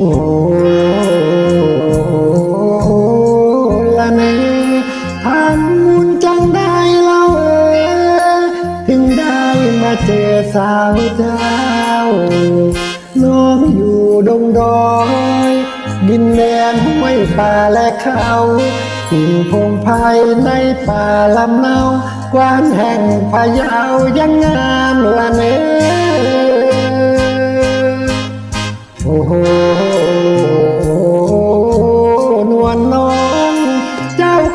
โอ้ละเนทำมุญจังได้เล่าเอ่ยถึงได้มาเจอสาวเจ้า น้องอยู่ดงดอย ดินแดนห้วยป่าและเขาหินพงไพในป่าลำเนากวานแห่งพะเยายังงามละเนโ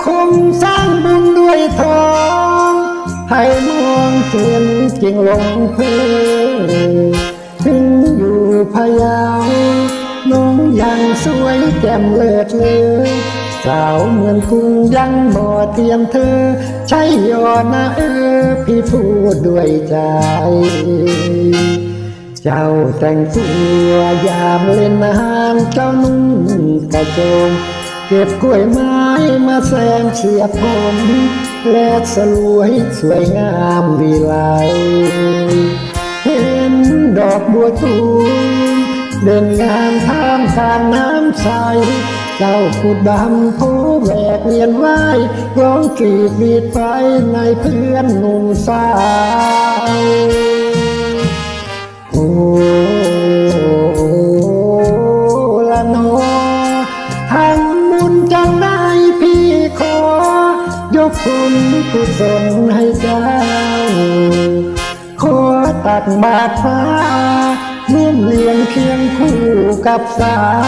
คงสร้างบุญด้วยทอง ให้มองเห็นจริงลงเพลินถึงอยู่พะเยาน้องยังสวยแจ่มเลิศเลยสาวเมืองกรุงยังบ่เทียมเธอ ใช่ยอนะเออ พี่พูดด้วยใจ เจ้าแต่งตัวยามเล่นน้ำเจ้านุ่งกระโจม ก็บกล้วยไม้มาแซมเสียบผม และสลวยสวยงามวิไลเห็นดอกบัวตูมเดินงานท่ามกลางน้ำใสเจ้าขุดดำโพแหวกเวียนว่ายร้องกรีดบีดไปในเพื่อนหนุ่มสาว อยกคุณกุศลให้เจ้า ขอตักบาตรฟ้าร่วมเลี้ยงเคียงคู่กับสาว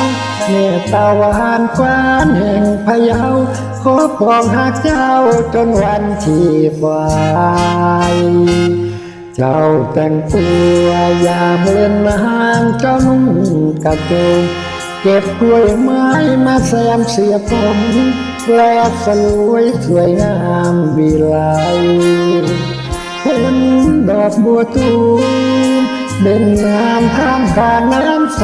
เมตตาวานกวานแห่งพะเยา ขอปองหักเจ้าจนวันที่ฟ้ายเจ้าแต่งตัวยามเล่นน้ำเจ้านุ่งกระโจมเก็บกล้วยไม้มาแซมเสียผม แลสลวยสวยงามวิไลเห็นดอกบัวตูมเด่นงามท่ามกลางน้ำใส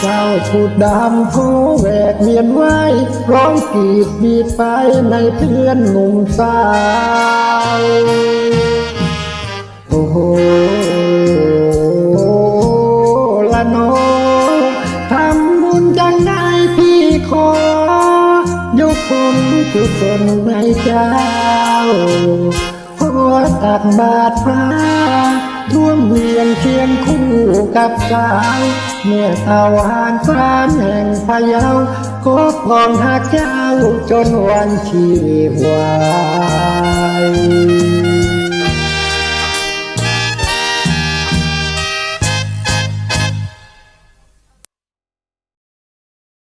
เจ้าถูดดำโพแหวกเวียนว่ายร้องกรีดบีดไปในเพื่อนหนุ่มสาวโอ้โห คุณกุศลให้เจ้าพอตักบาตรพระร่วมเวียนเคียงคู่กับสาวเมื่อตะวันฟ้านแห่งพะเยาก็พองหักเจ้าจนวันชีวาย